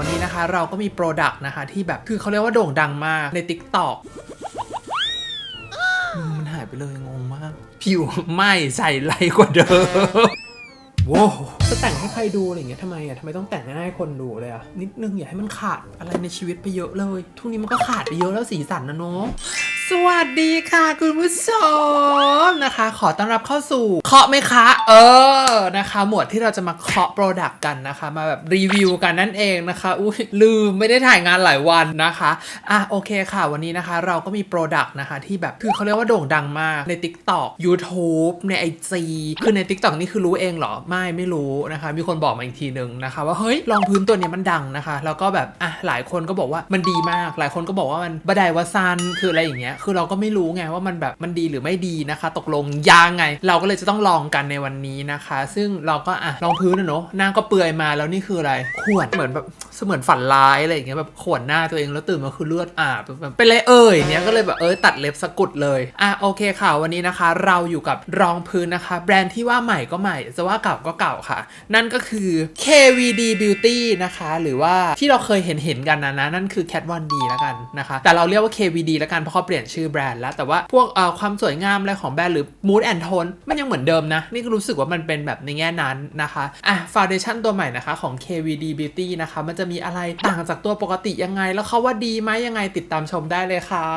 วันนี้นะคะเราก็มีโปรดักต์นะคะที่แบบคือเขาเรียกว่าโด่งดังมากใน Tik t o อกมันหายไปเลยงงมาก ผิวไหมใส่ไรกว่าเดิมว้าวจะแต่งให้ใครดูอะไรย่างเงี้ยทำไมอะทำไมต้องแต่งให้คนดูเลยอะนิดนึงอย่าให้มันขาดอะไรในชีวิตไปเยอะเลย ทุกนี้มันก็ขาดไปเยอะแล้วสีสันนะเนาะ สวัสดีค่ะ คุณผู้ชมนะคะ ขอต้อนรับเข้าสู่ เคาะไหมคะ เออนะคะ หมวดที่เราจะมาเคาะโปรดักต์กันนะคะ มาแบบรีวิวกันนั่นเองนะคะอุ้ยลืมไม่ได้ถ่ายงานหลายวันนะคะอะโอเคค่ะ วันนี้นะคะ เราก็มีโปรดักต์นะคะ ที่แบบคือเขาเรียกว่าโด่งดังมากใน Tik t o อกยูทูบในไอจีคือใน Tik t o อกนี่คือรู้เองเหรอไม่ไม่รู้นะคะ มีคนบอกมาอีกทีนึงนะคะ ว่าเฮ้ยรองพื้นตัวนี้มันดังนะคะ แล้วก็แบบอะหลายคนก็บอกว่ามันดีมาก หลายคนก็บอกว่ามันบดายวาซันคืออะไรอย่างเงี้ยคือเราก็ไม่รู้ไงว่ามันแบบมันดีหรือไม่ดีนะคะ ตกลงยางไง เราก็เลยจะต้องลองกันในวันนี้นะคะ ซึ่งเราก็อะลองพื้นนะเนาะหน้าก็เปื่อยมาแล้วนี่คืออะไรขวดเหมือนแบบเสมือนฝันร้ายอะไรอย่างเงี้ยแบบขวดหน้าตัวเองแล้วตื่นมาคือเลือดอาบบเป็นไรเอ่ยเนี้ยก็เลยแบบเออตัดเล็บสะกุดเลยอะโอเคค่ะวันนี้นะคะ เราอยู่กับรองพื้นนะคะ แบรนด์ที่ว่าใหม่ก็ใหม่ จะว่าเก่าก็เก่าค่ะ นั่นก็คือ KVD Beauty นะคะ หรือว่าที่เราเคยเห็นเห็นกันนะนะนั่นคือ Cat 1D แล้วกันนะคะ แต่เราเรียกว่า KVD แล้วกันเพราะเขาเปลี่ยนนชื่อแบรนด์แล้ว แต่ว่าพวกความสวยงามอะไรของแบรนด์หรือ mood and tone มันยังเหมือนเดิมนะ นี่ก็รู้สึกว่ามันเป็นแบบในแง่นั้นนะคะอะฟาวเดชั่นตัวใหม่นะคะของ KVD Beauty นะคะมันจะมีอะไรต่างจากตัวปกติยังไง แล้วเขาว่าดีไหมยังไงติดตามชมได้เลยค่ะ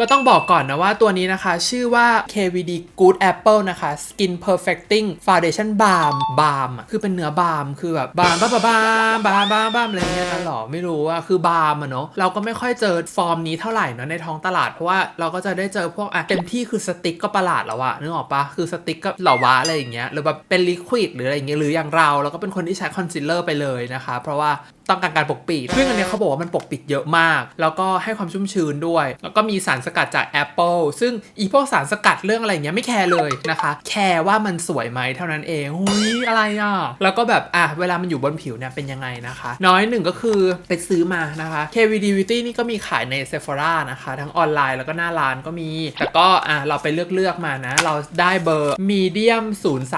ก็ต้องบอกก่อนนะว่าตัวนี้นะคะ ชื่อว่า KVD Good Apple นะคะ Skin Perfecting Foundation Balm Balm คือเป็นเนื้อบามคือแบบบามบ้าบ้าบ้ามบ้าบ้าบ้ามอะไรเงี้ยนะหรอไม่รู้อะคือบามอะเนาะเราก็ไม่ค่อยเจอฟอร์มนี้เท่าไหร่เนาะในท้องตลาดเพราะว่าเราก็จะได้เจอพวกอะเต็มที่คือสติ๊กก็ประหลาดแล้วอะนึกออกปะคือสติ๊กก็เหล่าวะอะไรอย่างเงี้ยหรือแบบเป็นลิควิดหรืออะไรอย่างเงี้ยหรืออย่างเราเราก็เป็นคนที่ใช้คอนซีลเลอร์ไปเลยนะคะ เพราะว่า ต้องการการปกปิดซึ่งอันนี้เขาบอกว่ามันปกปิดเยอะมาก แล้วก็ให้ความชุ่มชื้นด้วย แล้วก็มีสารสกัดจากแอปเปิลซึ่งอีพวกสารสกัดเรื่องอะไรเงี้ยไม่แคร์เลยนะคะ แคร์ว่ามันสวยไหมเท่านั้นเองหุยอะไรอะ แล้วก็แบบอะเวลามันอยู่บนผิวเนี่ยเป็นยังไงนะคะ น้อยหนึ่งก็คือไปซื้อมานะคะ KVD Beauty นี่ก็มีขายในเซฟอร่านะคะ ทั้งออนไลน์แล้วก็หน้าร้านก็มี แต่ก็อะเราไปเลือกๆมานะ เราได้เบอร์ medium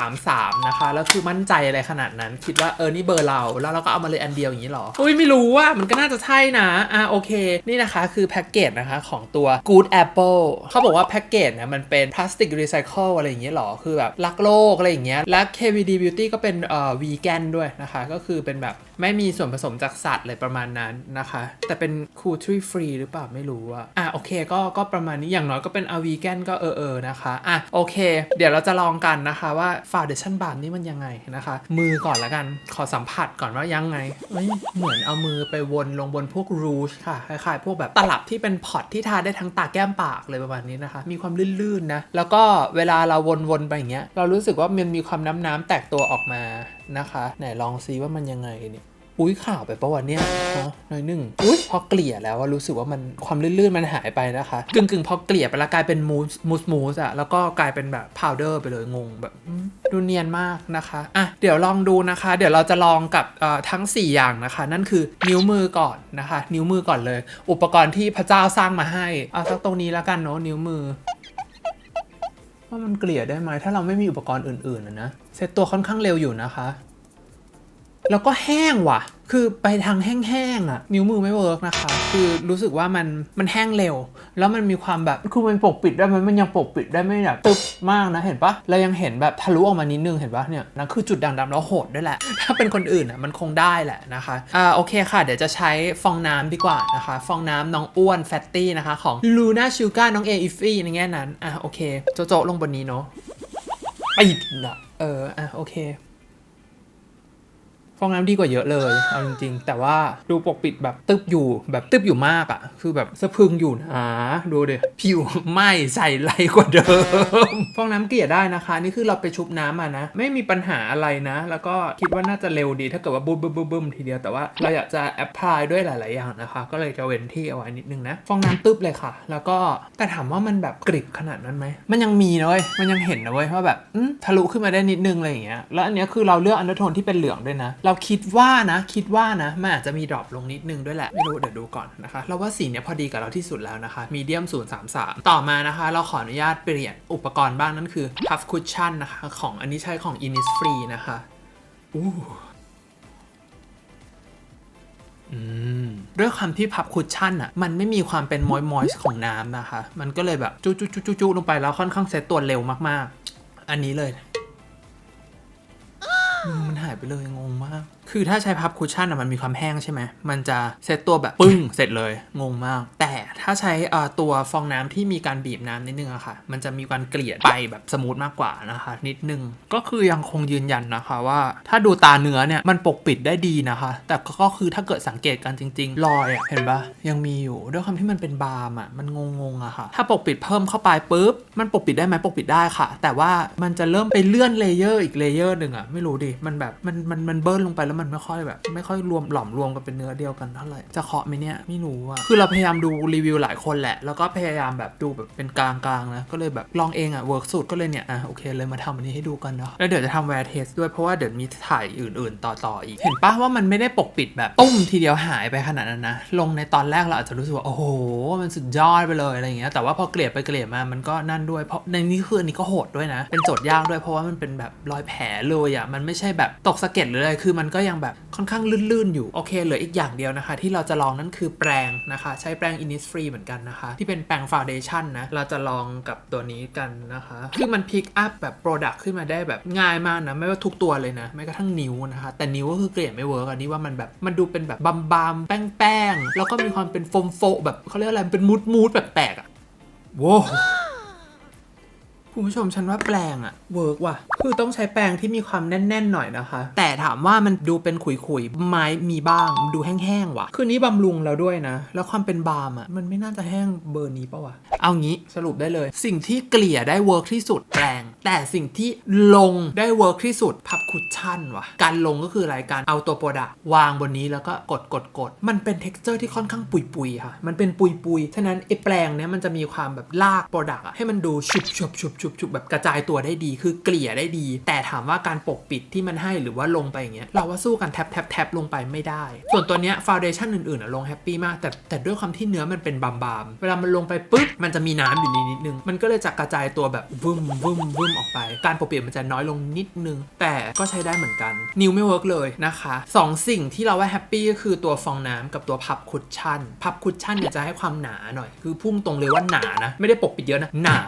033 นะคะ แล้วคือมั่นใจอะไรขนาดนั้น คิดว่าเออนี่เบอร์เรา แล้วเราก็เอามาเลยอันเดียวอย่างนี้หรอรอ อุ้ยไม่รู้ว่ามันก็น่าจะใช่นะ อ่าโอเค นี่นะคะคือแพ็กเกจนะคะของตัว Good Apple เขาบอกว่าแพ็กเกจนะมันเป็นพลาสติกรีไซเคิลอะไรอย่างเงี้ยหรอ คือแบบรักโลกอะไรอย่างเงี้ย และ KVD Beauty ก็เป็นเอ่อวีแกนด้วยนะคะ ก็คือเป็นแบบ ไม่มีส่วนผสมจากสัตว์เลยประมาณนั้นนะคะ แต่เป็นคูทรีฟรีหรือเปล่าไม่รู้อะอะโอเคก็ก็ประมาณนี้อย่างน้อยก็เป็นอวีแกนก็เออเออนะคะอะโอเค เดี๋ยวเราจะลองกันนะคะว่าฟาวเดชั่นบาร์นี่มันยังไงนะคะ มือก่อนละกันขอสัมผัสก่อนว่ายังไงเอ้เหมือนเอามือไปวนลงบนพวกรูชค่ะคล้ายๆพวกแบบตลับที่เป็นพอตที่ทาได้ทั้งตาแก้มปากเลยประมาณนี้นะคะ มีความลื่นๆนะแล้วก็เวลาเราวนๆไปอย่างเงี้ยเรารู้สึกว่ามันมีความน้ำๆแตกตัวออกมา นะคะ ไหนลองซีว่ามันยังไงเนี่ยอุ้ยข่าวไปประวันเนี่ยหน่อยหนึ่งอุ้ยพอเกลี่ยแล้วว่ารู้สึกว่ามันความลื่นๆมันหายไปนะคะ กึ่งๆพอเกลี่ยไปแล้วกลายเป็นมูสมูสมูสอะแล้วก็กลายเป็นแบบพาวเดอร์ไปเลยงงแบบดูเนียนมากนะคะอะเดี๋ยวลองดูนะคะ เดี๋ยวเราจะลองกับทั้ง 4 อย่างนะคะ นั่นคือนิ้วมือก่อนนะคะ นิ้วมือก่อนเลย อุปกรณ์ที่พระเจ้าสร้างมาให้เอาสักตรงนี้แล้วกันเนาะนิ้วมือว่ามันเกลี่ยได้ไหมถ้าเราไม่มีอุปกรณ์อื่นๆนะ เซตตัวค่อนข้างเร็วอยู่นะคะ แล้วก็แห้งว่ะ คือไปทางแห้งๆอะนิ้วมือไม่เวิร์กนะคะ คือรู้สึกว่ามันมันแห้งเร็ว แล้วมันมีความแบบคือมันปกปิดได้มันมันยังปกปิดได้ไม่แบบตึบมากนะเห็นปะเรายังเห็นแบบทะลุออกมานิดนึงเห็นปะเนี่ยนั่นคือจุดด่างดำแล้วโหดด้วยแหละ ถ้าเป็นคนอื่นอะมันคงได้แหละนะคะอ่าโอเคค่ะ เดี๋ยวจะใช้ฟองน้ำดีกว่านะคะ ฟองน้ำน้องอ้วนแฟตตี้นะคะของลูน่าชิลก้าน้องเออิฟฟี่ในแง่นั้นอ่าโอเคโจโจลงบนนี้เนาะ ปิดอะ เออ อะ โอเค ฟองน้ำดีกว่าเยอะเลยเอาจริงๆ แต่ว่าดูปกปิดแบบตึบอยู่แบบตึบอยู่มากอะ่ะ คือแบบสะพึงอยู่นะดูเดี๋ยผิวไหมใส่ไรกว่าเดิม ฟองน้ำเกลี่ยได้นะคะ นี่คือเราไปชุบน้ำมานะ ไม่มีปัญหาอะไรนะ แล้วก็คิดว่าน่าจะเร็วดีถ้าเกิดว่าบึ้มบึ้มบึ้มทีเดียวแต่ว่าเราอยากจะแอพพลายด้วยหลาย ๆ อย่างนะคะ ก็เลยจะเว้นที่เอาไว้นิดนึงนะ ฟองน้ำตึบเลยค่ะ แล้วก็แต่ถามว่ามันแบบกริบขนาดนั้นไหมมันยังมีนะเว้ยมันยังเห็นนะเว้ยว่าแบบทะลุขึ้นมาได้นิดนึงอะไรอย่างเงี้ยแล้วอันเนี้ยคือเราเลือกอันเดอร์โทนที่เป็นเหลืองด้วยนะเราคิดว่านะคิดว่านะมันอาจจะมีดรอปลงนิดนึงด้วยแหละ ไม่รู้เดี๋ยวดูก่อนนะคะ เราว่าสีเนี้ยพอดีกับเราที่สุดแล้วนะคะมีเดียม033 ต่อมานะคะ เราขออนุญาตเปลี่ยนอุปกรณ์บ้างนั่นคือ puff cushion นะคะของอันนี้ใช้ของ Innisfree นะคะอู้ด้วยความที่พับคุชชั่นอะมันไม่มีความเป็นมอยมอยของน้ำนะคะ มันก็เลยแบบจุ๊จุ๊จุ๊จุ๊ลงไปแล้วค่อนข้างเซตตัวเร็วมากๆ อันนี้เลย มันหายไปเลยงงมาก คือถ้าใช้พับคุชชั่นอะมันมีความแห้งใช่ไหม มันจะเซตตัวแบบปึ้งเสร็จเลยงงมาก แต่ถ้าใช้ตัวฟองน้ำที่มีการบีบน้ำนิดนึงอะค่ะ มันจะมีการเกลี่ยไปแบบสมูทมากกว่านะคะ นิดนึง ก็คือยังคงยืนยันนะคะว่า ถ้าดูตาเนื้อเนี่ยมันปกปิดได้ดีนะคะ แต่ก็คือถ้าเกิดสังเกตกันจริง ๆ รอยอะเห็นปะยังมีอยู่ด้วยความที่มันเป็นบาร์มอะมันงงๆอะค่ะ ถ้าปกปิดเพิ่มเข้าไปปุ๊บมันปกปิดได้ไหมปกปิดได้ค่ะ แต่ว่ามันจะเริ่มไปเลื่อนเลเยอร์อีกเลเยอร์หนึ่งอะไม่รู้ดิมันแบบมันมันมันเบิ้ลลงไปแล้วมันไม่ค่อยแบบ ไม่ค่อยรวมหลอมรวมกันเป็นเนื้อเดียวกันเท่าไหร่จะเคาะไหมเนี่ยไม่รู้อะคือเราพยายามดูรีวิวหลายคนแหละ แล้วก็พยายามแบบดูแบบเป็นกลางๆนะก็เลยแบบลองเองอะเวิร์กสุดก็เลยเนี่ยอะโอเคเลยมาทำอันนี้ให้ดูกันเนาะแล้วเดี๋ยวจะทำแวร์เทสด้วยเพราะว่าเดี๋ยวมีถ่ายอื่นๆ ต่อๆอีก เห็นปะว่ามันไม่ได้ปกปิดแบบตุ้มทีเดียวหายไปขนาดนั้นนะลงในตอนแรกเราอาจจะรู้สึกว่าโอ้โหมันสุดยอดไปเลยอะไรอย่างเงี้ยแต่ว่าพอเกลี่ยไปเกลี่ยมามันก็นั่นด้วยเพราะในนี้คืออันนี้ก็โหดด้วยนะ เป็นโจทย์ยากด้วยเพราะว่ามันเป็นแบบรอยแผลเลยอะมันไม่ใช่แบบตกสะเก็ดหรืออะไรคือมันก็ยังแบบค่อนข้างลื่นๆอยู่โอเคเหลืออีกอย่างเดียวนะคะ ที่เราจะลองนั่นคือแปรงนะคะใช้แปรง Innisfree เหมือนกันนะคะ ที่เป็นแปรงฟาวเดชั่นนะเราจะลองกับตัวนี้กันนะคะ คือมันพิกอัพแบบโปรดักต์ขึ้นมาได้แบบง่ายมากนะไม่ว่าทุกตัวเลยนะไม่กระทั่งนิ้วนะคะ แต่นิ้วก็คือเกลี่ยไม่เวิร์กอันนี้ว่ามันแบบมันดูเป็นแบบบามๆแป้งๆแล้วก็มีความเป็นโฟมโฟแบบเขาเรียกอะไรเป็นมูดมูดๆแปลกๆอะว้าวคุณผู้ชมฉันว่าแปลงอะเวิร์กว่ะคือต้องใช้แปรงที่มีความแน่นๆหน่อยนะคะ แต่ถามว่ามันดูเป็นขุยๆไม้มีบ้างมันดูแห้งๆว่ะ คือนี้บำรุงแล้วด้วยนะ แล้วความเป็นบาล์มอะมันไม่น่าจะแห้งเบอร์นี้ปะวะเอางี้สรุปได้เลย สิ่งที่เกลี่ยได้เวิร์กที่สุดแปรงแต่สิ่งที่ลงได้เวิร์กที่สุดพับคุชชั่นว่ะ การลงก็คืออะไรการเอาตัวโปรดักวางบนนี้แล้วก็กดกดกดมันเป็น t e x t อร์ที่ค่อนข้างปุยๆค่ะ มันเป็นปุยๆฉะนั้นไอ้แปรงเนี้ยมันจะมีความแบบลากโปรดักอะให้มันดูชุบชุบชุบชุบชุบแบบกระจายตัวได้ดี คือเกลี่ยได้ดี แต่ถามว่าการปกปิดที่มันให้หรือว่าลงไปอย่างเงี้ยเราว่าสู้กันแทบแทบแทบลงไปไม่ได้ ส่วนตัวเนี้ยฟาวเดชั่นอื่นๆอะลงแฮปปี้มาก แต่แต่ด้วยความที่เนื้อมันเป็นบามๆเวลามันลงไปปุ๊บมันจะมีน้ำอยู่นิดนึง มันก็เลยจะกระจายตัวแบบวึมวึมวึมออกไป การปกปิดมันจะน้อยลงนิดนึง แต่ก็ใช้ได้เหมือนกันนิวไม่เวิร์กเลยนะคะสองสิ่งที่เราว่าแฮปปี้ก็คือตัวฟองน้ำกับตัวพับคุชชั่นพับคุชชั่นเนี่ยจะให้ความหนาหน่อย คือพุ่งตรงเลยว่าหนานะ ไม่ได้ปกปิดเยอะนะหนา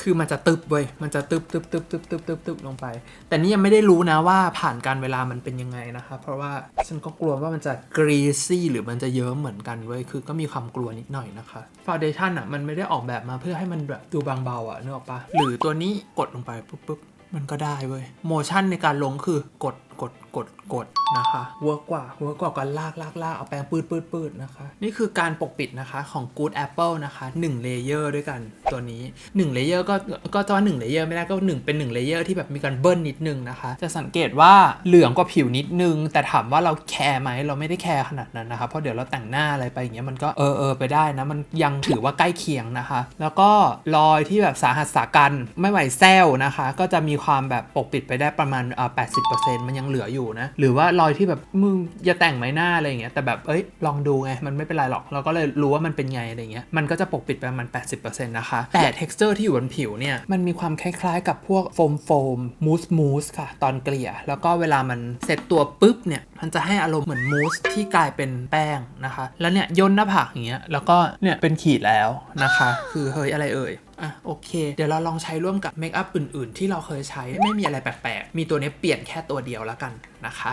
คือมันจะตึบเว้ย มันจะตึบตึบตึบตึบตึบตึบตึบลงไป แต่นี่ยังไม่ได้รู้นะว่าผ่านการเวลามันเป็นยังไงนะคะเพราะว่าฉันก็กลัวว่ามันจะกรีซี่หรือมันจะเยิ้มเหมือนกันเว้ย คือก็มีความกลัวนิดหน่อยนะคะฟาวเดชั่นอะมันไม่ได้ออกแบบมาเพื่อให้มันแบบดูบางเบาอะนึกออกปะหรือตัวนี้กดลงไปปุ๊บปุ๊บมันก็ได้เว้ยโมชั่นในการลงคือกดกดกดกดนะคะเวิร์กกว่าเวิร์กกว่าการลากลากลากเอาแปรงปืดปืดปืดนะคะ นี่คือการปกปิดนะคะของ Good Apple นะคะ1เลเยอร์ด้วยกันตัวนี้1เลเยอร์ก็ก็จะว่า1เลเยอร์ไม่ได้ก็ 1 เป็น1เลเยอร์ที่แบบมีการเบิ้ลนิดนึงนะคะ จะสังเกตว่าเหลืองกว่าผิวนิดนึง แต่ถามว่าเราแคร์ไหมเราไม่ได้แคร์ขนาดนั้นนะคะเพราะเดี๋ยวเราแต่งหน้าอะไรไปอย่างเงี้ยมันก็เออเออไปได้นะมันยังถือว่าใกล้เคียงนะคะ แล้วก็รอยที่แบบสาหัสสากันไม่ไหวแซวนะคะ ก็จะมีความแบบปกปิดไปได้ประมาณเอ่อ80%มันยังเหลืออยู่นะ หรือว่ารอยที่แบบมึงอย่าแต่งไหมหน้าอะไรอย่างเงี้ย แต่แบบเอ้ยลองดูไง มันไม่เป็นไรหรอก เราก็เลยรู้ว่ามันเป็นไงอะไรเงี้ย มันก็จะปกปิดไปประมาณ 80%นะคะ แต่ texture ที่อยู่บนผิวเนี่ย มันมีความคล้ายๆ กับพวกโฟมโฟมมูสมูสค่ะ ตอนเกลี่ย แล้วก็เวลามันเสร็จตัวปุ๊บเนี่ย มันจะให้อารมณ์เหมือนมูสที่กลายเป็นแป้งนะคะ แล้วเนี่ยย่นหน้าผากอย่างเงี้ยแล้วก็เนี่ยเป็นขีดแล้วนะคะ คือเฮ้ยอะไรเอ่ยอะโอเค เดี๋ยวเราลองใช้ร่วมกับเมคอัพอื่นๆ ที่เราเคยใช้ไม่มีอะไรแปลกๆ มีตัวนี้เปลี่ยนแค่ตัวเดียวแล้วกันนะคะ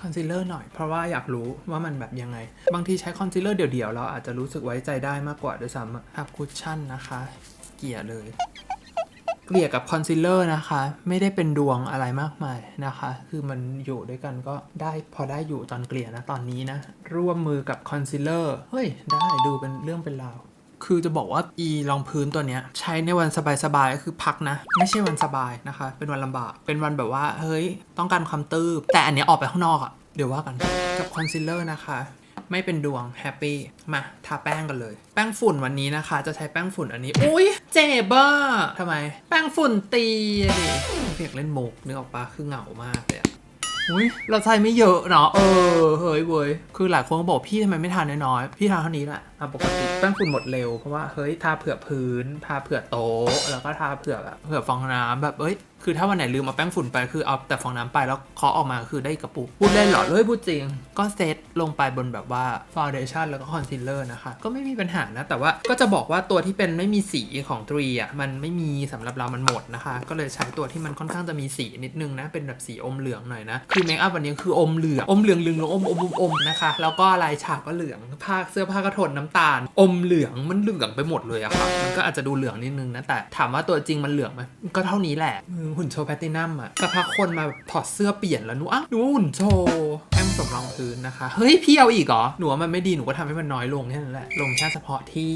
คอนซีลเลอร์หน่อย เพราะว่าอยากรู้ว่ามันแบบยังไง บางทีใช้คอนซีลเลอร์เดี่ยวๆ เราอาจจะรู้สึกไว้ใจได้มากกว่าด้วยซ้ำอัพคุชชั่นนะคะ เกี่ยเลย ลี่ยกับคอนซีลเลอร์นะคะ ไม่ได้เป็นดวงอะไรมากมายนะคะ คือมันอยู่ด้วยกันก็ได้พอได้อยู่ตอนเกลี่ยนะตอนนี้นะ ร่วมมือกับคอนซีลเลอร์เฮ้ย ได้ดูเป็นเรื่องเป็นราวคือจะบอกว่า อีรองพื้นตัวเนี้ย ใช้ในวันสบายๆก็คือพักนะ ไม่ใช่วันสบายนะคะ เป็นวันลำบาก เป็นวันแบบว่า เฮ้ย ต้องการความตื้บแต่อันเนี้ยออกไปข้างนอกอะเดี๋ยวว่ากันกับคอนซีลเลอร์นะคะ ไม่เป็นดวงแฮปปี้มาทาแป้งกันเลย แป้งฝุ่นวันนี้นะคะ จะใช้แป้งฝุ่นอันนี้ อุ้ยเจ็บอะทำไม แป้งฝุ่นตีดิเพียกเล่นโมกนึกออกปะคือเหงามากเลยอะอุ้ยเราใช้ไม่เยอะเนาะเออเฮ้ยเว้ยคือหลายคนก็บอกพี่ทำไมไม่ทานน้อยๆพี่ทานเท่านี้แหละอะปกติแป้งฝุ่นหมดเร็วเพราะว่าเฮ้ยทาเผื่อพื้น ทาเผื่อโต๊ะแล้วก็ทาเผื่อแบบเผื่อฟองน้ำแบบเอ้ย คือถ้าวันไหนลืมเอาแป้งฝุ่นไปคือเอาแต่ฟองน้ำไปแล้วเคาะออกมาคือได้กระปุกพูดเล่นเหรอเลยพูดจริง ก็เซตลงไปบนแบบว่าฟ u n เดชั่นแล้วก็คอนซีลเลอร์นะคะ ก็ไม่มีปัญหานะ แต่ว่าก็จะบอกว่าตัวที่เป็นไม่มีสีของตรีอะมันไม่มีสำหรับเรามันหมดนะคะ ก็เลยใช้ตัวที่มันค่อนข้างจะมีสีนิดนึงนะ เป็นแบบสีอมเหลืองหน่อยนะ คือเมคอัพวันนี้คืออมเหลืองอมเหลืองเหลืองเหลืองอมอมอมอมนะคะ แล้วก็ลายฉากก็เหลืองผ้าเสื้อผ้าก็โทนน้ำตาล อมเหลืองมันเหลืองไปหมดเลยอะค่ะมันก็อาจจะดูเหลืองนิดนึงนะแต่ถามว่าตัวจริงมันเหลืองไหมก็เท่านี้แหละหุ่นโชว์แพตตินัมอะสักพักคนมาถอดเสื้อเปลี่ยนแล้วหนูอะหนูว่าหุ่นโชว์แป้งผสมรองพื้นนะคะ เฮ้ยพี่เอาอีกเหรอหนูว่ามันไม่ดีหนูก็ทำให้มันน้อยลงแค่นั้นแหละลงแค่เฉพาะที่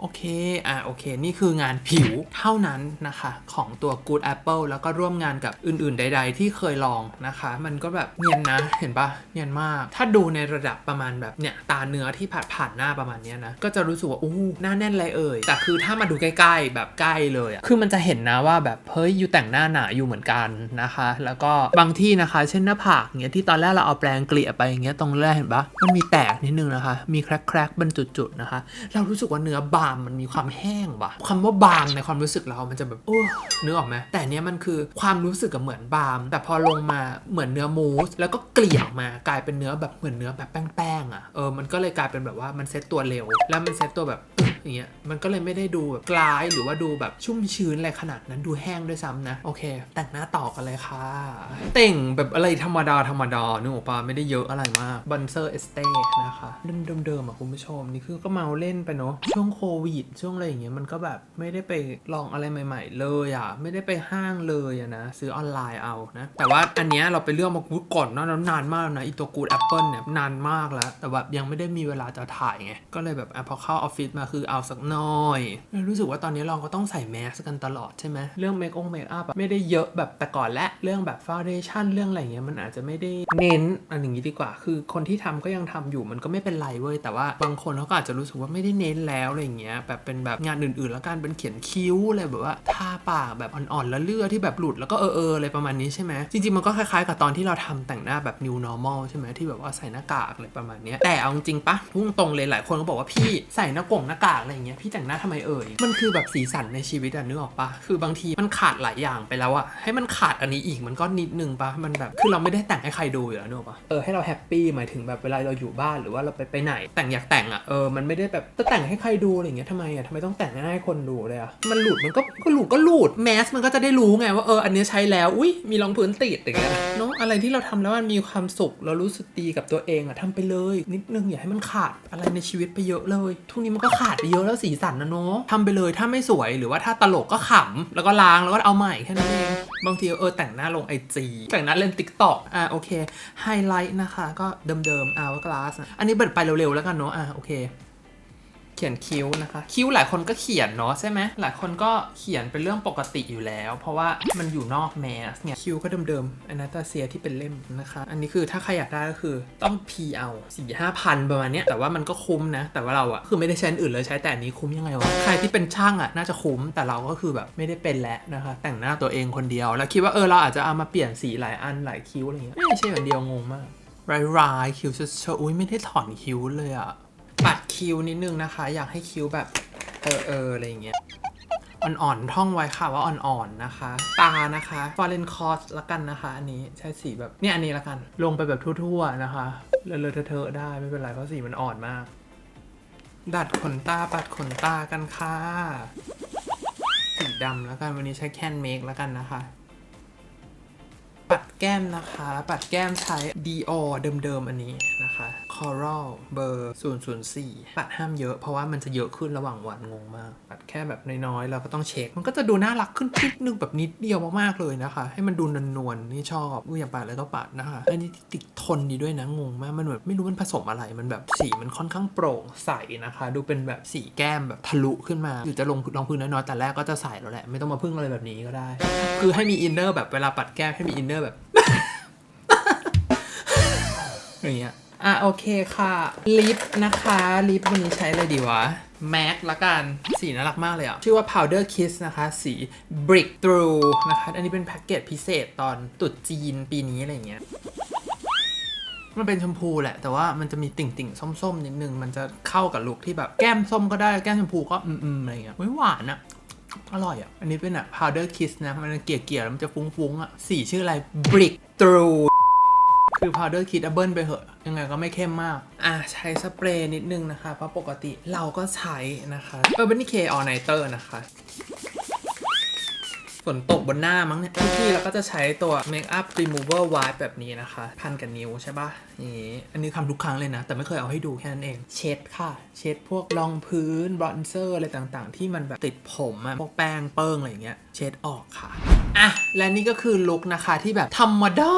โอเค อะ โอเค นี่คืองานผิวเท่านั้นนะคะ ของตัว Good Apple แล้วก็ร่วมงานกับอื่น ๆ ใด ๆ ที่เคยลองนะคะ มันก็แบบเนียนนะ เห็นปะเนียนมาก ถ้าดูในระดับประมาณแบบเนี่ย ตาเนื้อที่ผ่านผ่านหน้าประมาณเนี้ยนะ ก็จะรู้สึกว่า อู้หน้าแน่นเลยเอ่ย แต่คือถ้ามาดูใกล้ ๆ แบบใกล้เลยอะคือมันจะเห็นนะว่าแบบ เฮ้ย อยู่แต่งหน้าหนาอยู่เหมือนกันนะคะ แล้วก็บางที่นะคะ เช่นหน้าผากเงี้ย ที่ตอนแรกเราเอาแปรงเกลี่ยไปอย่างเงี้ย ตรงแรกเห็นปะมันมีแตกนิดนึงนะคะ มีแครกๆเป็นจุดๆนะคะ เรารู้สึกว่าเนื้อบางมันมีความแห้งว่ะคำว่าบางในความรู้สึกเรา มันจะแบบโอ้เนื้อออกไหมแต่เนี้ยมันคือความรู้สึกกับเหมือนบางแต่พอลงมาเหมือนเนื้อมูสแล้วก็เกลี่ยออกมากลายเป็นเนื้อแบบเหมือนเนื้อแบบแป้งๆอะเออมันก็เลยกลายเป็นแบบว่ามันเซ็ตตัวเร็ว แล้วมันเซ็ตตัวแบบอย่างเงี้ยมันก็เลยไม่ได้ดูแบบกลายหรือว่าดูแบบชุ่มชื้นอะไรขนาดนั้นดูแห้งด้วยซ้ำนะ โอเค แต่งหน้าต่อกันเลยค่ะเต่งแบบอะไรธรรมดาธรรมดานึกออกปะไม่ได้เยอะอะไรมากบันเซอร์เอสเต้นะคะเดิมๆอะคุณผู้ชมนี่คือก็เมาเล่นไปเนาะช่วงโควิดช่วงอะไรอย่างเงี้ยมันก็แบบไม่ได้ไปลองอะไรใหม่ ๆ เลยอะ ไม่ได้ไปห้างเลยอะนะ ซื้อออนไลน์เอานะ แต่ว่าอันเนี้ยเราไปเลือกมากูดก่อนนานั้นนานมากนะอีตัวกูดแอปเปิลเนี่ยนานมากแล้ว แต่แบบยังไม่ได้มีเวลาจะถ่ายไง ก็เลยแบบพอเข้าออฟฟิศมาคือเอาสักหน่อยรู้สึกว่าตอนนี้เราก็ต้องใส่แมสกันตลอดใช่ไหมเรื่องเมคองเมคอัพไม่ได้เยอะแบบแต่ก่อนและเรื่องแบบฟ u n เดชั่นเรื่องอะไรเงี้ยมันอาจจะไม่ได้เน้นอันอย่างนี้ดีกว่า คือคนที่ทำก็ยังทำอยู่มันก็ไม่เป็นไรเว้ยแต่ว่าบางคนเขาก็อาจจะรู้สึกว่าไม่ได้เน้นแล้วอะไรเงี้ยแบบเป็นแบบงานอื่นๆ แล้วกันเป็นเขียนคิ้วอะไรแบบว่าทาปากแบบอ่อนๆแล้วเลือดที่แบบหลุดแล้วก็เออเอออะไรประมาณนี้ใช่ไหมจริงๆมันก็คล้ายๆกับตอนที่เราทำแต่งหน้าแบบ new normal ใช่ไหมที่แบบว่าใส่หน้ากากอะไรประมาณนี้แต่เอาจริงปะพุ่งตรงเลยหลายคนก็บอกว่าพี่ใส่หน้ากงหน้ากากอะไรอย่างเงี้ยพี่แต่งหน้าทำไมเอ่ยมันคือแบบสีสันในชีวิตอะนึกออกปะคือบางทีมันขาดหลายอย่างไปแล้วอะให้มันขาดอันนี้อีกมันก็นิดนึงปะมันแบบคือเราไม่ได้แต่งให้ใครดูอยู่แล้วนึกออกปะเออให้เราแฮปปี้หมายถึงแบบเวลาเราอยู่บ้านหรือว่าเราไปไปไหน แต่งอยากแต่งอะเออมันไม่ได้แบบจะแต่งให้ใครดูอะไรอย่างงี้ยทำไมอะทำไมต้องแต่งให้คนดูเลยอะมันหลุดมันก็ก็หลุดก็หลุดแมสมันก็จะได้รู้ไงว่าเอออันนี้ใช้แล้วอุ้ยมีรองพื้นติดอย่างเงี้ยเนาะอะไรที่เราทำแล้วมันมีความสุขเรารู้สึกดีกับตัวเองอะทำไปเลย นิดนึงอย่าให้มันขาดอะไรในชีวิตไปเยอะเลยทุกนี้มันก็ขาดไปเยอะแล้วสีสันนะเนาะทำไปเลยถ้าไม่สวยหรือว่าถ้าตลกก็ขำแล้วก็ล้างแล้วก็เอาใหม่แค่นั้นเองบางทีเออแต่งหน้าลงไอจีแต่งหน้าเล่นติ๊กต็อกอะโอเคไฮไลท์นะคะ ก็เดิมๆ hourglass นะอันนี้เปิดไปเร็วๆแล้วกันเนาะอะโอเค ขียนคิ้วนะคะ คิ้วหลายคนก็เขียนเนาะใช่ไหมหลายคนก็เขียนเป็นเรื่องปกติอยู่แล้ว เพราะว่ามันอยู่นอกแมสเนี่ยคิ้วก็เดิมๆอนาตาเซียที่เป็นเล่มนะคะ อันนี้คือถ้าใครอยากได้ก็คือต้องพีเอาสี่ห้าพันประมาณเนี้ยแต่ว่ามันก็คุ้มนะ แต่ว่าเราอะคือไม่ได้ใช้อันอื่นเลยใช้แต่อันนี้คุ้มยังไงวะใครที่เป็นช่างอะน่าจะคุ้มแต่เราก็คือแบบไม่ได้เป็นแล้วนะคะ แต่งหน้าตัวเองคนเดียว แล้วคิดว่าเออเราอาจจะเอามาเปลี่ยนสีหลายอันหลายคิ้วอะไรเงี้ยไม่ใช่เหมือนเดียวงงมากรายรายๆคิ้วจะเชอุ้ยไม่ได้ถอนคิ้วเลยอะ ปัดคิ้วนิดนึงนะคะ อยากให้คิ้วแบบเออเอออะไรอย่างเงี้ยอ่อนๆท่องไว้ค่ะว่าอ่อนๆนะคะ ตานะคะฟอเรนคอสละกันนะคะ อันนี้ใช้สีแบบเนี่ยอันนี้ละกัน ลงไปแบบทั่วๆนะคะเลอะๆเทอะๆได้ไม่เป็นไรเพราะสีมันอ่อนมาก ดัดขนตาปัดขนตากันค่ะ สีดำแล้วกันวันนี้ใช้แคนเมคแล้วกันนะคะ ปัดแก้มนะคะ ปัดแก้มใช้ Dior เดิมๆ อันนี้นะคะ Coral เบอร์ 004 ปัดห้ามเยอะเพราะว่ามันจะเยอะขึ้นระหว่างวันงงมาก ปัดแค่แบบน้อยๆ เราก็ต้องเช็ค มันก็จะดูน่ารักขึ้นนิดนึงแบบนิดเดียวมากๆ เลยนะคะ ให้มันดูนวลๆ นี่ชอบอุ้ยอยากปัดอะไรก็ปัดนะคะ อันนี้ติดทนดีด้วยนะงงมาก มันแบบไม่รู้มันผสมอะไร มันแบบสีมันค่อนข้างโปร่งใสนะคะ ดูเป็นแบบสีแก้มแบบทะลุขึ้นมาหรือจะลงรองพื้นน้อยๆ แต่แรกก็จะใส่แล้วแหละ ไม่ต้องมาพึ่งอะไรแบบนี้ก็ได้ คือให้มีอินเนอร์แบบเวลาปัดแก้มให้มีอินเนอร์แบบ อย่างเงี้ย อะโอเคค่ะลิปนะคะลิปวันนี้ใช้อะไรดีวะ MAC ละกัน สีน่ารักมากเลยอะ ชื่อว่า Powder Kiss นะคะ สี Brick Through นะคะ อันนี้เป็นแพ็กเกจพิเศษตอนตรุษจีนปีนี้อะไรเงี้ยมันเป็นชมพูแหละ แต่ว่ามันจะมีติ่งติ่งส้มๆ นิดนึง มันจะเข้ากับลุคที่แบบแก้มส้มก็ได้แก้มชมพูก็อืมๆอะไรอย่างเงี้ยเฮ้ยหวานอะ อร่อยอะ อันนี้เป็นอะ powder kiss นะ มันเกลี่ยๆแล้วมันจะฟุ้งๆอะ สีชื่ออะไร brick through คือ powder kiss อะเบิลไปเหอะ ยังไงก็ไม่เข้มมาก อะ ใช้สเปรย์นิดนึงนะคะ เพราะปกติเราก็ใช้นะคะ Urban Decay All Nighter นะคะ ฝนตกบนหน้ามั้งเนี่ยที่เราก็จะใช้ตัว Makeup Remover Wipe แบบนี้นะคะ พันกับนิ้วใช่ปะอย่างนี้ อันนี้ทำทุกครั้งเลยนะ แต่ไม่เคยเอาให้ดูแค่นั้นเอง เช็ดค่ะ เช็ดพวกรองพื้นบรอนเซอร์อะไรต่างๆ ที่มันแบบติดผมอะพวกแป้งเปิ้งอะไรอย่างเงี้ย เช็ดออกค่ะ อะ และนี่ก็คือลุคนะคะที่แบบธรรมดา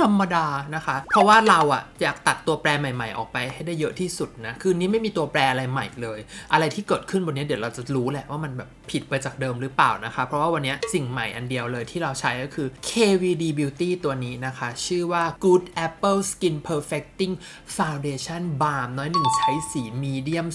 ธรรมดานะคะ เพราะว่าเราอะอยากตัดตัวแปรใหม่ ๆ ออกไปให้ได้เยอะที่สุดนะ คืนนี้ไม่มีตัวแปรอะไรใหม่เลย อะไรที่เกิดขึ้นบนนี้เดี๋ยวเราจะรู้แหละว่ามันแบบผิดไปจากเดิมหรือเปล่านะคะ เพราะว่าวันนี้สิ่งใหม่อันเดียวเลยที่เราใช้ก็คือ KVD Beauty ตัวนี้นะคะ ชื่อว่า Good Apple Skin Perfecting Foundation Balm น้อยหนึ่งใช้สีมีเดียม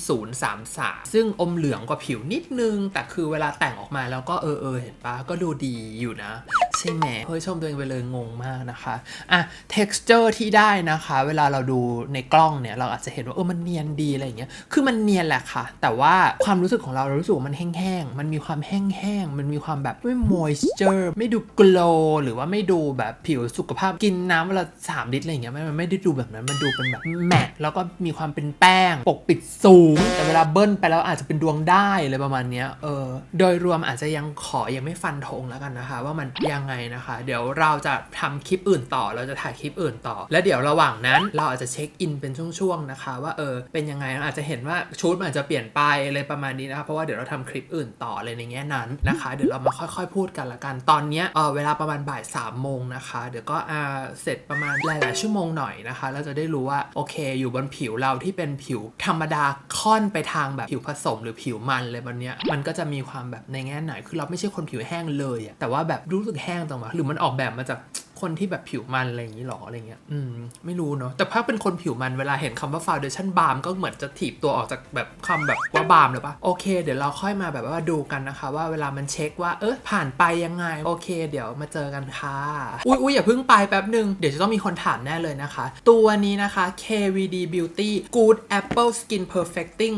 033 ซึ่งอมเหลืองกว่าผิวนิดนึง แต่คือเวลาแต่งออกมาแล้วก็เออเออเห็นปะก็ดูดีอยู่นะ ใช่ไหมเฮ้ยชมตัวเองไปเลยงงมากนะคะอะ texture ที่ได้นะคะ เวลาเราดูในกล้องเนี่ย เราอาจจะเห็นว่าเออมันเนียนดีอะไรอย่างเงี้ย คือมันเนียนแหละค่ะ แต่ว่าความรู้สึกของเราเรารู้สึกว่ามันแห้งๆ มันมีความแห้งๆ มันมีความแบบไม่ moisture ไม่ดู glow หรือว่าไม่ดูแบบผิวสุขภาพกินน้ำเวลาสามลิตรอะไรอย่างเงี้ยมันไม่ได้ดูแบบนั้น มันดูเป็นแบบแมตต์แล้วก็มีความเป็นแป้ง ปกปิดสูง แต่เวลาเบิ้ลไปแล้วอาจจะเป็นดวงได้อะไรประมาณเนี้ย เออ โดยรวมอาจจะยังขอยังไม่ฟันธงแล้วกันนะคะ ว่ามันยังไงนะคะ เดี๋ยวเราจะทำคลิปอื่นต่อเราจะถ่ายคลิปอื่นต่อ และเดี๋ยวระหว่างนั้นเราอาจจะเช็คอินเป็นช่วงๆนะคะ ว่าเออเป็นยังไงเราอาจจะเห็นว่าชุดมันอาจจะเปลี่ยนไปอะไรประมาณนี้นะคะเพราะว่าเดี๋ยวเราทำคลิปอื่นต่ออะไรในแง่นั้นนะคะ เดี๋ยวเรามาค่อยๆ พูดกันละกันตอนนี้เออเวลาประมาณบ่ายสามโมงนะคะเดี๋ยวก็อ่าเสร็จประมาณหลายๆชั่วโมงหน่อยนะคะ เราจะได้รู้ว่าโอเค อยู่บนผิวเราที่เป็นผิวธรรมดาค่อนไปทางแบบผิวผสมหรือผิวมันเลยวันนี้มันก็จะมีความแบบในแง่ไหนคือเราไม่ใช่คนผิวแห้งเลยอะแต่ว่าแบบรู้สึกแห้งตรงวะหรือมันออกแบบมาจาก คนที่แบบผิวมันอะไรอย่างนี้หรออะไรเงี้ย อืม ไม่รู้เนาะ แต่ถ้าเป็นคนผิวมันเวลาเห็นคำว่า foundation balm ก็เหมือนจะถีบตัวออกจากแบบคำแบบว่าบาล์มเลยปะโอเค เดี๋ยวเราค่อยมาแบบว่าดูกันนะคะ ว่าเวลามันเช็คว่าเออผ่านไปยังไง โอเค เดี๋ยวมาเจอกันค่ะ อุ้ยอุ้ยอย่าเพิ่งไปแป๊บหนึ่งเดี๋ยวจะต้องมีคนถามแน่เลยนะคะ ตัวนี้นะคะ KVD Beauty Good Apple Skin Perfecting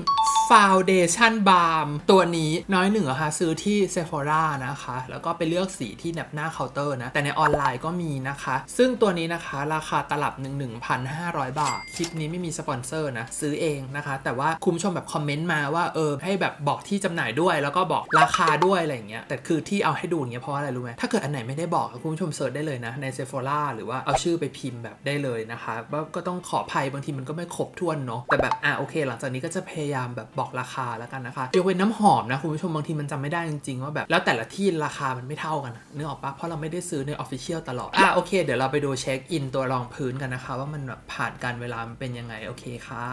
Foundation Balm ตัวนี้น้อยหนึ่งอะค่ะซื้อที่ Sephora นะคะ แล้วก็ไปเลือกสีที่แบบหน้าเคาน์เตอร์นะ แต่ในออนไลน์ก็มีนะคะ ซึ่งตัวนี้นะคะราคาตลับหนึ่ง1,500บาท คลิปนี้ไม่มีสปอนเซอร์นะ ซื้อเองนะคะ แต่ว่าคุณผู้ชมแบบคอมเมนต์มาว่าเออให้แบบบอกที่จำหน่ายด้วย แล้วก็บอกราคาด้วยอะไรอย่างเงี้ยแต่คือที่เอาให้ดูเงี้ยเพราะอะไรรู้ไหมถ้าเกิดอันไหนไม่ได้บอกคุณผู้ชมเสิร์ชได้เลยนะใน Sephora หรือว่าเอาชื่อไปพิมพ์แบบได้เลยนะคะว่าก็ต้องขออภัยบางทีมันก็ไม่ครบถ้วนเนาะแต่แบบอะโอเค หลังจากนี้ก็จะพยายามแบบบอกราคาแล้วกันนะคะยกเว้นน้ำหอมนะคุณผู้ชมบางทีมันจำไม่ได้จริงๆว่าแบบแล้วแต่ละที่ราคามันไม่เท่ากันอะนึกออกปะเพราะเราไม่ได้ซื้อในออฟฟิเชียลตลอดอะโอเค เดี๋ยวเราไปดูเช็คอินตัวรองพื้นกันนะคะ ว่ามันแบบผ่านการเวลามันเป็นยังไง โอเคค่ะ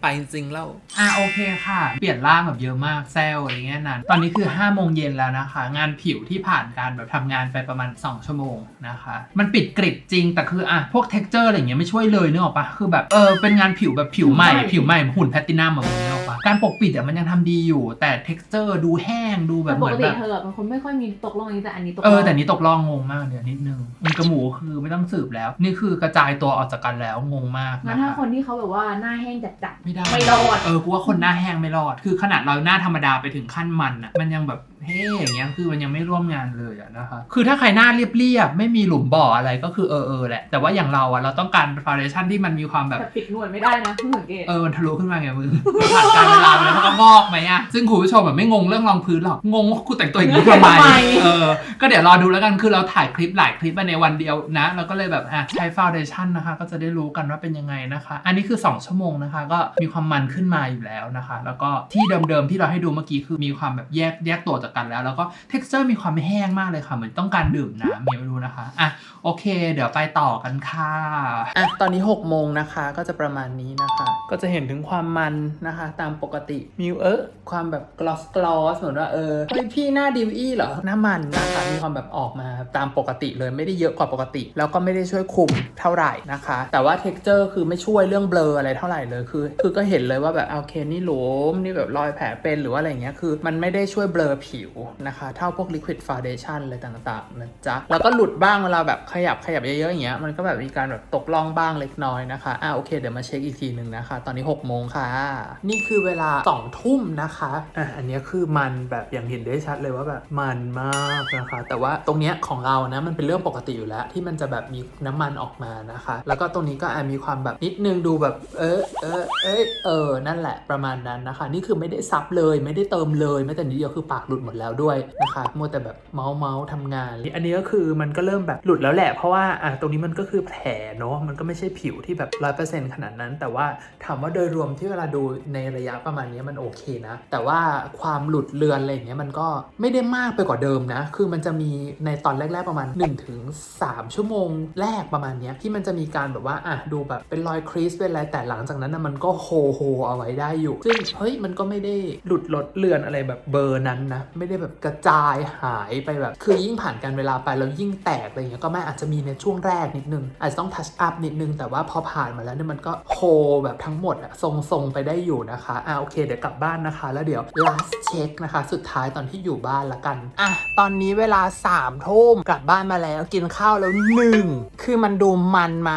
ไปจริงๆแล้วอะโอเคค่ะ เปลี่ยนร่างแบบเยอะมากแซลอะไรเงี้ยนั้น ตอนนี้คือ5้าโมงเย็นแล้วนะคะ งานผิวที่ผ่านการแบบทำงานไปประมาณ 2 ชั่วโมงนะคะ มันปิดกริบจริง แต่คืออะพวก t e x t อร์อะไรเงี้ยไม่ช่วยเลยนึกออกปะคือแบบเออเป็นงานผิวแบบผิวใหม่ ผิวใหม่หุ่นแพลตตินัมแบบนี้นึกออกปะ การปกปิดอะมันยังทำดีอยู่ แต่ t e x t อร์ดูแห้งดูแบแต่บเหปมืกอนติแบบ เธอเป็นคนไม่ค่อยมีตกลงอย่างนี้แต่อันนี้ตกลงเออแต่นี้ตกล่องงงมากเดี๋ยวนิดนึงมีกระหมูคือไม่ต้องสืบแล้ว นี่คือกระจายตัวออกจากกันแล้วงงมากงั้นนะถ้าคะคนที่เขาแบบว่าหน้าแห้งจัด ไม่ได้ไม่รอด เออกูว่าคนหน้าแห้งไม่รอด คือขนาดเราหน้าธรรมดาไปถึงขั้นมันอะมันยังแบบ เฮ้อย่างเงี้ยคือมันยังไม่ร่วมงานเลยอะนะคะคือถ้าใครหน้าเรียบๆไม่มีหลุมบ่ออะไรก็คือเออเออแหละแต่ว่าอย่างเราอะเราต้องการฟาวเดชั่นที่มันมีความๆแบบแต่ปิดหนวดไม่ได้นะเพิ่งสังเกต เออมันทะลุขึ้นมาไงมึงผ่านการเวลาไปแล้วมันก็งอกไหมอะซึ่งคุณผู้ชมแบบไม่งงเรื่องรองพื้นหรอกงงว่ากูแต่งตัวอย่างนี้ทำไมทำไม เออก็เดี๋ยวรอดูแล้วกันคือเราถ่ายคลิปหลายคลิปมาในวันเดียวนะเราก็เลยแบบอะใช้ฟาวเดชั่นนะคะ ก็จะได้รู้กันว่าเป็นยังไงนะคะ อันนี้คือ 2 ชั่วโมงนะคะ ก็มีความมันขึ้นมาอยู่แล้วนะคะ แล้วก็ที่เดิมๆที่เราให้ดูเมื่อกี้คือมีความแบบแยกแยกตัวจากกันแล้ว แล้วก็ texture มีความแห้งมากเลยค่ะ เหมือนต้องการดื่มน้ำเนี่ยไม่รู้นะคะ อะ โอเค เดี๋ยวไปต่อกันค่ะ อะ ตอนนี้6โมงนะคะ ก็จะประมาณนี้นะคะ ก็จะเห็นถึงความมันนะคะ ตามปกติมีเออความแบบกลอสกลอสเหมือนว่าเออเฮ้ยพี่หน้าดิวอี้เหรอ หน้ามันนะคะมีความแบบออกมาตามปกติเลยไม่ได้เยอะกว่าปกติ แล้วก็ไม่ได้ช่วยคุมเท่าไหร่นะคะ แต่ว่า texture คือไม่ช่วยเรื่องเบลออะไรเท่าไหร่เลยคือ คือก็เห็นเลยว่าแบบโอเคนี่หลวมนี่แบบรอยแผลเป็นหรือว่าอะไรเงี้ยคือ มันไม่ได้ช่วยเบลอผิววนะคะเท่าพวก liquid foundation อะไรต่างๆนะจ๊ะ แล้วก็หลุดบ้างเวลาแบบขยับขยับเยอะๆอย่างเงี้ยมันก็แบบมีการแบบตกล่องบ้างเล็กน้อยนะคะอ่าโอเคเดี๋ยวมาเช็คอีกทีหนึ่งนะคะ ตอนนี้ 6 โมงค่ะ นี่คือเวลา 2 ทุ่มนะคะอะอันนี้คือมันแบบอย่างเห็นได้ชัดเลยว่าแบบมันมากนะคะ แต่ว่าตรงเนี้ยของเรานะมันเป็นเรื่องปกติอยู่แล้ว ที่มันจะแบบมีน้ำมันออกมานะคะ แล้วก็ตรงนี้ก็อาจมีความแบบนิดนึงดูแบบ เออเออเอยเออนั่นแหละประมาณนั้นนะคะ นี่คือไม่ได้ซับเลยไม่ได้เติมเลยแม้แต่นิดเดียวคือปากหลุดหมดแล้วด้วยนะคะมัวแต่แบบเมาส์เมาส์ทำงาน อันนี้ก็คือมันก็เริ่มแบบหลุดแล้วแหละ เพราะว่าอะตรงนี้มันก็คือแผลเนาะมันก็ไม่ใช่ผิวที่แบบร้อยเปอร์เซ็นต์ขนาดนั้น แต่ว่าถามว่าโดยรวมที่เวลาดูในระยะประมาณนี้มันโอเคนะ แต่ว่าความหลุดเลือนอะไรอย่างเงี้ยมันก็ไม่ได้มากไปกว่าเดิมนะ คือมันจะมีในตอนแรก ๆประมาณ1-3ชั่วโมงแรกประมาณนี้ที่มันจะมีการแบบว่าอะดูแบบเป็นรอยครีสเป็นอะไรแต่หลังจากนั้นนะมันก็โฮโฮเอาไว้ได้อยู่ ซึ่งเฮ้ยมันก็ไม่ได้หลุดลดเลือนอะไรแบบเบอร์นั้นนะไม่ได้แบบกระจายหายไปแบบ คือยิ่งผ่านการเวลาไปแล้วยิ่งแตกอะไรเงี้ยก็ไม่อาจจะมีในช่วงแรกนิดนึง อาจจะต้องทัชอัพนิดนึง แต่ว่าพอผ่านมาแล้วเนี่ยมันก็โฮแบบทั้งหมดอะทรงๆไปได้อยู่นะคะอะโอเค เดี๋ยวกลับบ้านนะคะ แล้วเดี๋ยว last check นะคะ สุดท้ายตอนที่อยู่บ้านละกันอะตอนนี้เวลา3ามทุ่มกลับบ้านมาแล้วกินข้าวแล้วหนึ่งคือมันดูมันไหม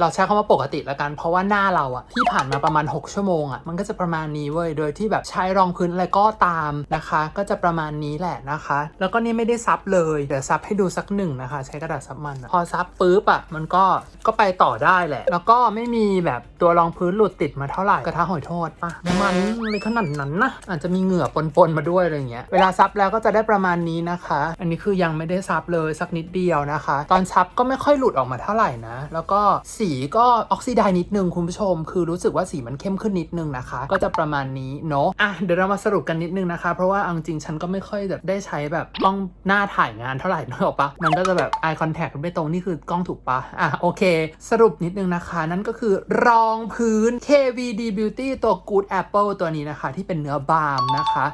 เราใช้คำว่าปกติละกัน เพราะว่าหน้าเราอะที่ผ่านมาประมาณ 6 ชั่วโมงอะมันก็จะประมาณนี้เว้ย โดยที่แบบใช้รองพื้นอะไรก็ตามนะคะ ก็จะประมาณนี้แหละนะคะ แล้วก็นี่ไม่ได้ซับเลย เดี๋ยวซับให้ดูสักหนึ่งนะคะ ใช้กระดาษซับมันอพอซับปุ๊บอะมันก็ก็ไปต่อได้แหละ แล้วก็ไม่มีแบบตัวรองพื้นหลุดติดมาเท่าไหร่กระทะหอยทอดปะมันเลยขนาดนั้นนะอาจจะมีเหงื่อปนๆมาด้วยอะไรเงี้ยเวลาซับแล้วก็จะได้ประมาณนี้นะคะ อันนี้คือยังไม่ได้ซับเลยสักนิดเดียวนะคะ ตอนซับก็ไม่ค่อยหลุดออกมาเท่าไหร่นะ แล้วก็สีก็ออกซิไดนิดนึงคุณผู้ชม คือรู้สึกว่าสีมันเข้มขึ้นนิดนึงนะคะ ก็จะประมาณนี้เนาะอะเดี๋ยวเรามาสรุปกันนิดนึงนะคะ เพราะว่าเอาจริงฉันก็ไม่ค่อยแบบได้ใช้แบบกล้องหน้าถ่ายงานเท่าไหร่นึกออกปะมันก็จะแบบ eye contact ไม่ตรงนี่คือกล้องถูกปะอะโอเค สรุปนิดนึงนะคะ นั่นก็คือรองพื้น KVD Beauty ตัว Good Apple ตัวนี้นะคะ ที่เป็นเนื้อบาล์มนะคะ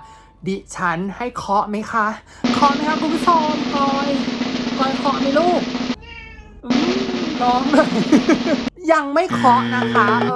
ดิฉันให้เคาะไหมคะ เคาะไหมคะคุณผู้ชมกอยกอยเคาะไหมลูก อืมร้องเลยยังไม่เคาะนะคะ เอ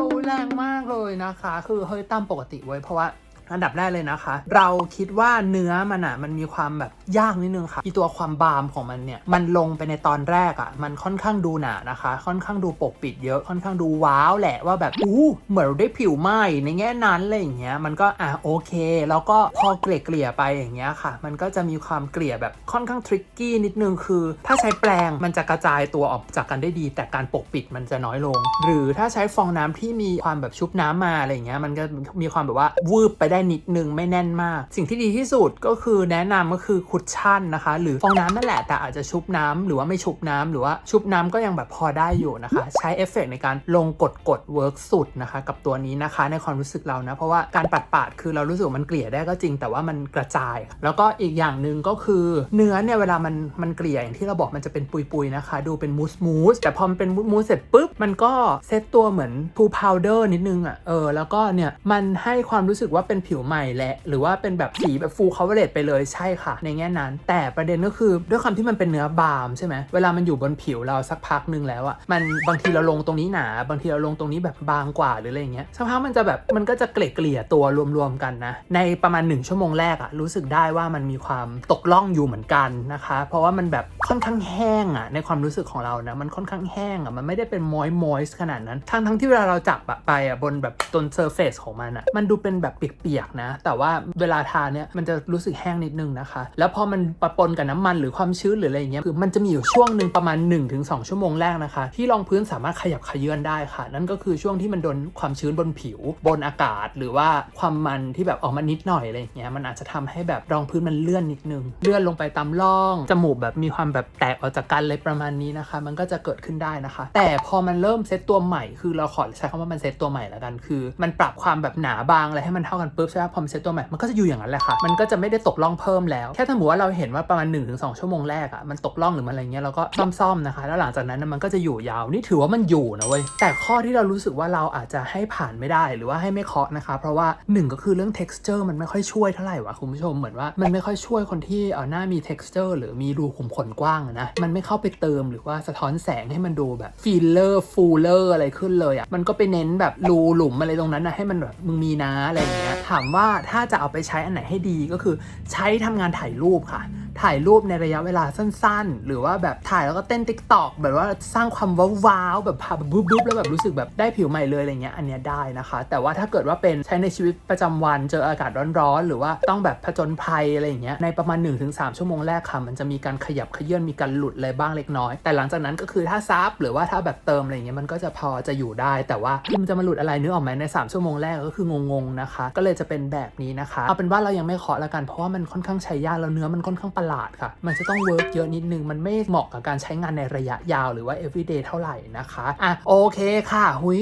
อแรงมากเลยนะคะ คือเฮ้ยตามปกติไว้ยเพราะว่า อันดับแรกเลยนะคะ เราคิดว่าเนื้อมันอะมันมีความแบบยากนิดนึงค่ะอีตัวความบามของมันเนี่ยมันลงไปในตอนแรกอะมันค่อนข้างดูหนานะคะ ค่อนข้างดูปกปิดเยอะค่อนข้างดูว้าวแหละว่าแบบอู้เหมือนได้ผิวไหมในแง่นั้นอะไรอย่างเงี้ยมันก็อะโอเค แล้วก็พอเกลี่ยเกลี่ยไปอย่างเงี้ยค่ะ มันก็จะมีความเกลี่ยแบบค่อนข้างทริกกี้นิดนึงคือ ถ้าใช้แปรงมันจะกระจายตัวออกจากกันได้ดี แต่การปกปิดมันจะน้อยลง หรือถ้าใช้ฟองน้ำที่มีความแบบชุบน้ำมาอะไรอย่างเงี้ยมันก็มีความแบบว่าวืบไปได้นิดนึงไม่แน่นมาก สิ่งที่ดีที่สุดก็คือแนะนำก็คือคุชชั่นนะคะ หรือฟองน้ำนั่นแหละแต่อาจจะชุบน้ำหรือว่าไม่ชุบน้ำหรือว่าชุบน้ำก็ยังแบบพอได้อยู่นะคะ ใช้เอฟเฟกต์ในการลงกดกดเวิร์กสุดนะคะ กับตัวนี้นะคะในความรู้สึกเรานะ เพราะว่าการปัดปาดคือเรารู้สึกว่ามันเกลี่ยได้ก็จริง แต่ว่ามันกระจาย แล้วก็อีกอย่างหนึ่งก็คือเนื้อเนี่ยเวลามันมันเกลี่ยอย่างที่เราบอกมันจะเป็นปุยๆนะคะ ดูเป็นมูสมูสแต่พอมันเป็นมูสมูสเสร็จปุ๊บมันก็เซตตัวเหมือนทูพาวเดอร์นิดนึงอะเออแล้วก็เนี่ยมันให้ความรู้สึกว่าเป็นผิวใหม่แหละ หรือว่าเป็นแบบสีแบบฟูล coverage ไปเลยใช่ค่ะ ในแง่นั้น แต่ประเด็นก็คือด้วยความที่มันเป็นเนื้อบาล์มใช่ไหมเวลามันอยู่บนผิวเราสักพักหนึ่งแล้วอะมันบางทีเราลงตรงนี้หนา บางทีเราลงตรงนี้แบบบางกว่าหรืออะไรเงี้ยสักพักมันจะแบบมันก็จะเกลี่ยเกลี่ยตัวรวมๆกันนะในประมาณ 1 ชั่วโมงแรกอะรู้สึกได้ว่ามันมีความตกล่องอยู่เหมือนกันนะคะ เพราะว่ามันแบบค่อนข้างแห้งอะในความรู้สึกของเรานะมันค่อนข้างแห้งอะมันไม่ได้เป็นมอยมอยส์ขนาดนั้นทั้งทั้งที่เวลาเราจับอะไปอะบนแบบตนเซอร์เฟซของมันอะมันดูเป็นแบบเปียกๆนะ แต่ว่าเวลาทานเนี่ยมันจะรู้สึกแห้งนิดนึงนะคะ แล้วพอมันปะปนกับน้ำมันหรือความชื้นหรืออะไรอย่างเงี้ยคือมันจะมีอยู่ช่วงหนึ่งประมาณ 1-2 ชั่วโมงแรกนะคะ ที่รองพื้นสามารถขยับขยื่นได้ค่ะ นั่นก็คือช่วงที่มันโดนความชื้นบนผิว บนอากาศ หรือว่าความมันที่แบบออกมานิดหน่อยอะไรอย่างเงี้ยมันอาจจะทำให้แบบรองพื้นมันเลื่อนนิดนึง เลื่อนลงไปตามร่องจมูกแบบมีความแบบแตกออกจากกันเลยประมาณนี้นะคะ มันก็จะเกิดขึ้นได้นะคะ แต่พอมันเริ่มเซตตัวใหม่ คือเราขอใช้คำว่ามันเซตตัวใหม่แล้วกัน คือ มันปรับความแบบหนาบางอะไรให้มันเท่ากันปุ๊บใช่ไหมพอมันเซตตัวใหม่มันก็จะอยู่อย่างนั้นแหละค่ะ มันก็จะไม่ได้ตกล่องเพิ่มแล้ว แค่ถ้าสมมติว่าเราเห็นว่าประมาณ1-2ชั่วโมงแรกอะ่ะมันตกล่องหรือมันอะไรเงี้ยเราก็ซ่อมๆนะคะ แล้วหลังจากนั้นนะมันก็จะอยู่ยาวนี่ถือว่ามันอยู่นะเว้ยแต่ข้อที่เรารู้สึกว่าเราอาจจะให้ผ่านไม่ได้หรือว่าให้ไม่เคาะนะคะ เพราะว่าหนึ่งก็คือเรื่อง texture มันไม่ค่อยช่วยเท่าไหร่วะคุณผู้ชมเหมือนว่ามันไม่ค่อยช่วยคนที่เออหน้ามี texture หรือมีรูขุมขนกว้างนะมันไม่เข้าไปเติมหรือว่าสะท้อนแสงให้มันดูแบบฟิลเลอร์ฟูลเลอร์อะไรขึ้นเลยอะ่ะมันก็ไปเน้นแบบรูหลุมอะไรตรงนั้นนะให้มันแบบมึงมีนะอะไรอย่างเงี้ยถามว่าถ้าจะเอาไปใช้อันไหนให้ดีก็คือใช้ทำงานถ่ายรูปค่ะ ถ่ายรูปในระยะเวลาสั้นๆ หรือว่าแบบถ่ายแล้วก็เต้นติ๊กตอกแบบว่าสร้างความว้าวๆแบบพาแบบบุ๊บๆแล้วแบบรู้สึกแบบได้ผิวใหม่เลยอะไรเงี้ยอันเนี้ยได้นะคะ แต่ว่าถ้าเกิดว่าเป็นใช้ในชีวิตประจำวันเจออากาศร้อนๆ หรือว่าต้องแบบผจญภัยอะไรอย่างเงี้ยในประมาณ 1-3 ชั่วโมงแรกค่ะ มันจะมีการขยับเขยื่อนมีการหลุดอะไรบ้างเล็กน้อย แต่หลังจากนั้นก็คือถ้าซับหรือว่าถ้าแบบเติมอะไรเงี้ยมันก็จะพอจะอยู่ได้ แต่ว่ามันจะมาหลุดอะไรนึกออกไหมใน 3 ชั่วโมงแรกก็คืองงๆนะคะ ก็เลยจะเป็นแบบนี้นะคะเอาเป็นว่าเรายังไม่เคาะล้วกันเพราะว่ามันค่อนข้างใช้ยากแล้วเนื้อมันค่อนข้างประลาดค่ะ มันจะต้องเวิร์กเยอะนิดนึง มันไม่เหมาะกับการใช้งานในระยะยาวหรือว่า everyday เท่าไหร่นะคะ อะ โอเคค่ะ หุย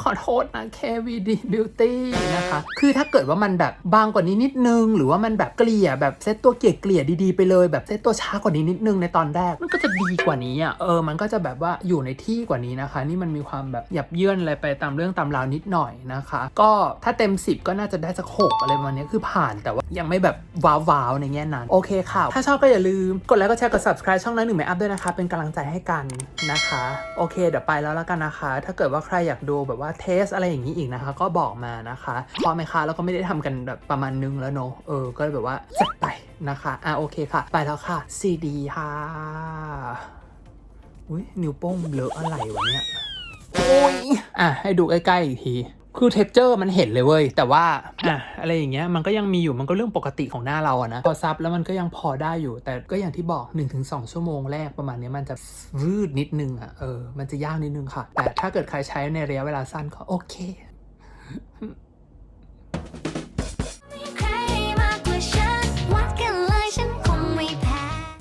ขอโทษนะ KVD Beauty นะคะ คือถ้าเกิดว่ามันแบบบางกว่านี้นิดนึง หรือว่ามันแบบเกลี่ยแบบเซตตัวเกลี่ยเกลี่ยดีๆไปเลย แบบเซตตัวช้ากว่านี้นิดนึงในตอนแรก มันก็จะดีกว่านี้อะ เออ มันก็จะแบบว่าอยู่ในที่กว่านี้นะคะ นี่มันมีความแบบหยับเยื่อนอะไรไปตามเรื่องตามราวนิดหน่อยนะคะ ก็ถ้าเต็ม 10 ก็น่าจะได้สักหกอะไรประมาณนี้คือผ่านแต่ว่ายังไม่แบบว้าวๆในแง่นั้น โอเคค่ะถ้าชอบก็อย่าลืมกดไลค์กดแชร์กด subscribe ช่องนั้นหนึ่งไม่อัพด้วยนะคะ เป็นกำลังใจให้กันนะคะ โอเค เดี๋ยวไปแล้วแล้วกันนะคะ ถ้าเกิดว่าใครอยากดูแบบว่าเทสอะไรอย่างนี้อีกนะคะ ก็บอกมานะคะพอไหมคะแล้วก็ไม่ได้ทำกันแบบประมาณนึงแล้วเนอะเออก็แบบว่าจัดไปนะคะอะโอเคค่ะ ไปแล้วค่ะซีดีค่ะอุ้ยนิ้วโป้งเลอะอะไรวะเนี่ยโอ้ยอะให้ดูใกล้ๆอีกที คือเท็เจอร์มันเห็นเลยเว้ย แต่ว่าอะอะไรอย่างเงี้ยมันก็ยังมีอยู่มันก็เรื่องปกติของหน้าเราอะนะพอซับแล้วมันก็ยังพอได้อยู่ แต่ก็อย่างที่บอก 1-2 ชั่วโมงแรกประมาณนี้มันจะรืดนิดนึงอะเออมันจะยากนิดนึงค่ะ แต่ถ้าเกิดใครใช้ในระยะเวลาสั้นก็โอเคใครมากกว่าฉันวัดกัน